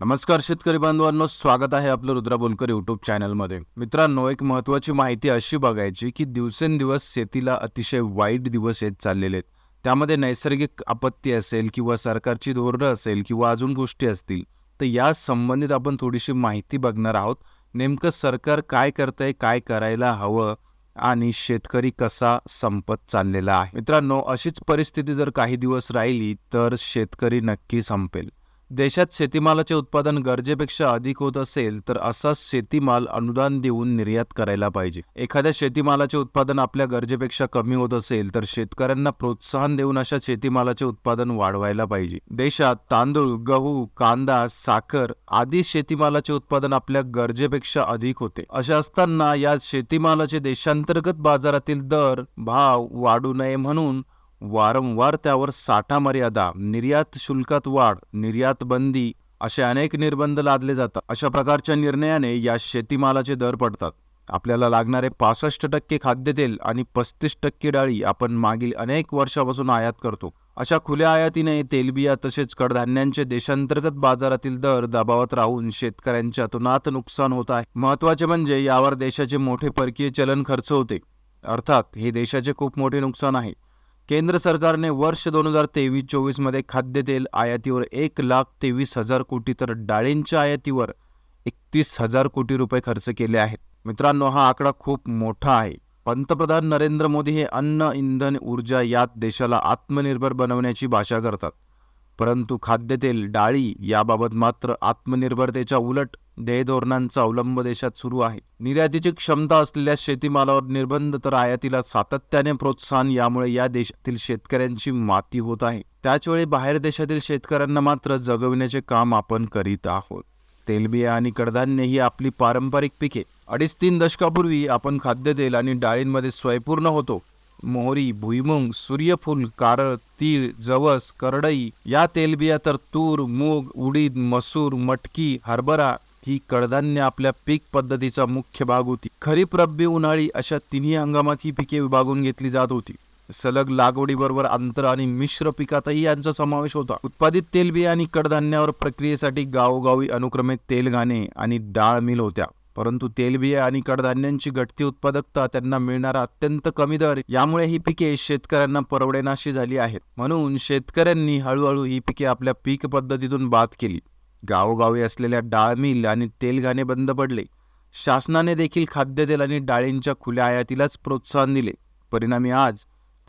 नमस्कार शेतकरी बांधवांनो स्वागत आहे आपलं रुद्रा बोलकर युट्यूब चॅनलमध्ये मित्रांनो एक महत्त्वाची माहिती अशी बघायची की दिवसेंदिवस शेतीला अतिशय वाईट दिवस येत चाललेले आहेत. त्यामध्ये नैसर्गिक आपत्ती असेल किंवा सरकारची धोरणं असेल किंवा अजून गोष्टी असतील तर या संबंधित आपण थोडीशी माहिती बघणार आहोत. नेमकं सरकार काय करतंय काय करायला हवं आणि शेतकरी कसा संपत चाललेला आहे? मित्रांनो अशीच परिस्थिती जर काही दिवस राहिली तर शेतकरी नक्की संपेल. देशात शेतीमालाचे उत्पादन गरजेपेक्षा अधिक होत असेल तर असाच शेतीमाल अनुदान देऊन निर्यात करायला पाहिजे. एखाद्या शेतीमालाचे उत्पादन आपल्या गरजेपेक्षा कमी होत असेल तर शेतकऱ्यांना प्रोत्साहन देऊन अशा शेतीमालाचे उत्पादन वाढवायला पाहिजे. देशात तांदूळ गहू कांदा साखर आदी शेतीमालाचे उत्पादन आपल्या गरजेपेक्षा अधिक होते. असे असताना या शेतीमालाचे देशांतर्गत बाजारातील दर भाव वाढू नये म्हणून वारंवार त्यावर साठा मर्यादा निर्यात शुल्कात वाढ निर्यात बंदी असे अनेक निर्बंध लादले जातात. अशा प्रकारच्या निर्णयाने या शेतीमालाचे दर पडतात. आपल्याला लागणारे पासष्ट टक्के खाद्यतेल आणि पस्तीस टक्के डाळी आपण मागील अनेक वर्षापासून आयात करतो. अशा खुल्या आयातीने तेलबिया तसेच कडधान्यांचे देशांतर्गत बाजारातील दर दबावात राहून शेतकऱ्यांच्या तुनात नुकसान होत आहे. महत्त्वाचे म्हणजे यावर देशाचे मोठे परकीय चलन खर्च होते. अर्थात हे देशाचे खूप मोठे नुकसान आहे. केंद्र सरकारने वर्ष दोन हजार तेवीस चोवीसमध्ये खाद्यतेल आयातीवर एक लाख तेवीस हजार कोटी तर डाळींच्या आयातीवर एकतीस हजार कोटी रुपये खर्च केले आहेत. मित्रांनो हा आकडा खूप मोठा आहे. पंतप्रधान नरेंद्र मोदी हे अन्न इंधन ऊर्जा यात देशाला आत्मनिर्भर बनवण्याची भाषा करतात. परंतु खाद्यतेल डाळी याबाबत मात्र आत्मनिर्भरतेच्या उलट ध्येय धोरणांचा अवलंब देशात सुरू आहे. निर्यातीची क्षमता असलेल्या शेतीमालावर निर्बंध तर आयातीला सातत्याने प्रोत्साहन यामुळे या देशातील शेतकऱ्यांची माती होत आहे. त्याचवेळी बाहेर देशातील शेतकऱ्यांना मात्र जगविण्याचे काम आपण करीत आहोत. तेलबिया आणि कडधान्य ही आपली पारंपरिक पिके. अडीच तीन दशकापूर्वी आपण खाद्यतेल आणि डाळींमध्ये स्वयंपूर्ण होतो. मोहरी भुईमुंग सूर्यफूल कारळ तीळ जवस करडई या तेलबिया तर तूर मूग उडीद मसूर मटकी हरभरा ही कडधान्य आपल्या पीक पद्धतीचा मुख्य भाग होती. खरीप रब्बी उन्हाळी अशा तिन्ही हंगामात ही पिके विभागून घेतली जात होती. सलग लागवडीबरोबर आंतर आणि मिश्र पिकातही यांचा समावेश होता. उत्पादित तेलबिया आणि कडधान्यावर प्रक्रियेसाठी गावोगावी अनुक्रमे तेलगाणे आणि डाळ मिल होत्या. परंतु तेलबिया आणि कडधान्यांची घटती उत्पादकता त्यांना मिळणारा अत्यंत कमी दर यामुळे ही पिके शेतकऱ्यांना परवडेनाशी झाली आहेत. म्हणून शेतकऱ्यांनी हळूहळू ही पिके आपल्या पीक पद्धतीतून बाद केली. गावोगावी असलेल्या डाळ मिल आणि तेलघाणे बंद पडले. शासनाने देखील खाद्यतेल आणि डाळींच्या खुल्या आयातीलाच प्रोत्साहन दिले. परिणामी आज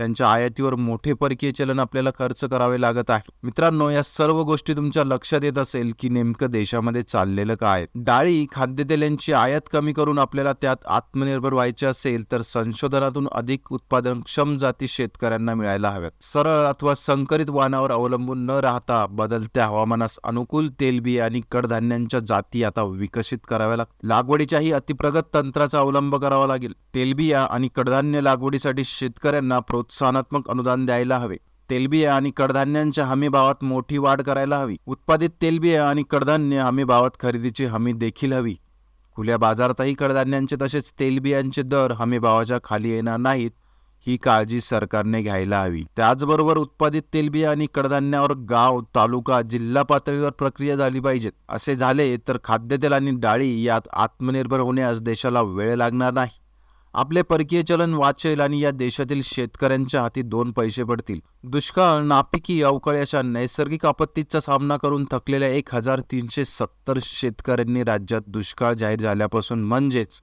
त्यांच्या आयातीवर मोठे परकीय चलन आपल्याला खर्च करावे लागत आहे. मित्रांनो या सर्व गोष्टी तुमच्या लक्षात येत असेल की नेमकं देशामध्ये चाललेलं काय डाळी खाद्यतेलांची आयात कमी करून आपल्याला त्यात आत्मनिर्भर व्हायचे असेल तर संशोधनातून अधिक उत्पादनक्षम जाती शेतकऱ्यांना मिळायला हव्यात. सरळ अथवा संकरित वाहनावर अवलंबून न राहता बदलत्या हवामानास अनुकूल तेलबिया आणि कडधान्यांच्या जाती आता विकसित कराव्या लागतात लागवडीच्याही अतिप्रगत तंत्राचा अवलंब करावा लागेल. तेलबिया आणि कडधान्य लागवडीसाठी शेतकऱ्यांना प्रोत्साहनात्मक अनुदान द्यायला हवे. तेलबिया आणि कडधान्यांच्या हमी भावात मोठी वाढ करायला हवी. उत्पादित तेलबिया आणि कडधान्य हमी भावात खरेदीची हमी देखील हवी. खुल्या बाजारातही कडधान्यांचे तसेच तेलबियांचे दर हमी भावाच्या खाली येणार नाहीत ही काळजी सरकारने घ्यायला हवी. त्याचबरोबर उत्पादित तेलबिया आणि कडधान्यावर गाव तालुका जिल्हा पातळीवर प्रक्रिया झाली पाहिजेत. असे झाले तर खाद्यतेल आणि डाळी यात आत्मनिर्भर होण्यास देशाला वेळ लागणार नाही. आपले परकीय चलन वाचेल आणि या देशातील शेतकऱ्यांच्या हाती दोन पैसे पडतील. दुष्काळ नापिकी अवकाळी अशा नैसर्गिक आपत्तीचा सामना करून थकलेल्या एक हजार तीनशे सत्तर शेतकऱ्यांनी राज्यात दुष्काळ जाहीर झाल्यापासून म्हणजेच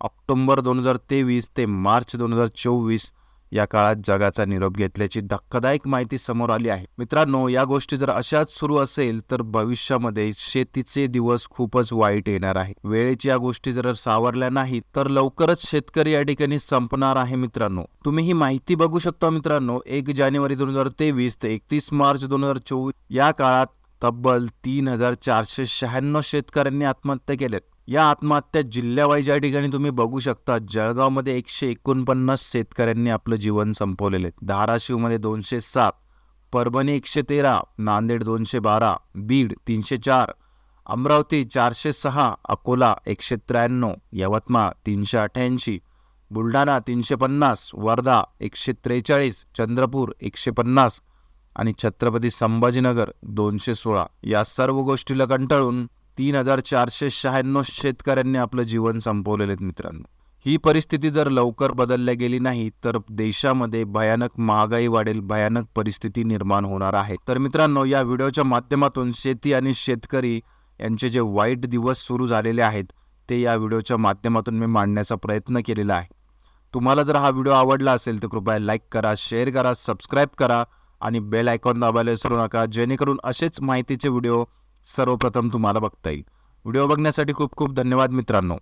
ऑक्टोबर दोन हजार तेवीस ते मार्च दोन हजार चोवीस या काळात जगाचा निरोप घेतल्याची धक्कादायक माहिती समोर आली आहे. मित्रांनो या गोष्टी जर अशाच सुरू असेल तर भविष्यामध्ये शेतीचे दिवस खूपच वाईट येणार आहे. वेळेची या गोष्टी जर सावरल्या नाहीत तर लवकरच शेतकरी या ठिकाणी संपणार आहे मित्रांनो. तुम्ही ही माहिती बघू शकता मित्रांनो एक जानेवारी दोन हजार तेवीस ते एकतीस मार्च दोन हजार चोवीस या काळात तब्बल तीन हजार चारशे शहाण्णव शेतकऱ्यांनी आत्महत्या केल्यात. या आत्महत्या जिल्ह्यावाईज या ठिकाणी तुम्ही बघू शकता जळगावमध्ये एकशे एकोणपन्नास शेतकऱ्यांनी आपलं जीवन संपवलेले आहे. धाराशिवमध्ये दोनशे सात परभणी एकशे तेरा नांदेड दोनशे बारा बीड तीनशे चार अमरावती चारशे सहा अकोला एकशे त्र्याण्णव यवतमाळ तीनशे अठ्ठ्याऐंशी बुलढाणा तीनशे पन्नास वर्धा एकशे त्रेचाळीस चंद्रपूर एकशे पन्नास आणि छत्रपती संभाजीनगर दोनशे सोळा. या सर्व गोष्टीला कंटाळून तीन हजार चारशे शहाण्णव शेतकऱ्यांनी आपलं जीवन संपवलेले आहेत मित्रांनो. ही परिस्थिती जर लवकर बदलल्या गेली नाही तर देशामध्ये भयानक महागाई वाढेल भयानक परिस्थिती निर्माण होणार आहे. तर मित्रांनो या व्हिडिओच्या माध्यमातून शेती आणि शेतकरी यांचे जे वाईट दिवस सुरू झालेले आहेत ते या व्हिडिओच्या माध्यमातून मी मांडण्याचा प्रयत्न केलेला आहे. तुम्हाला जर हा व्हिडिओ आवडला असेल तर कृपया लाईक करा शेअर करा सबस्क्राईब करा आणि बेल आयकॉन दाबायला विसरू नका. जेणेकरून असेच माहितीचे व्हिडिओ सर्वप्रथम तुम्हाला बघता येईल. व्हिडिओ बघण्यासाठी खूप खूप धन्यवाद मित्रांनो.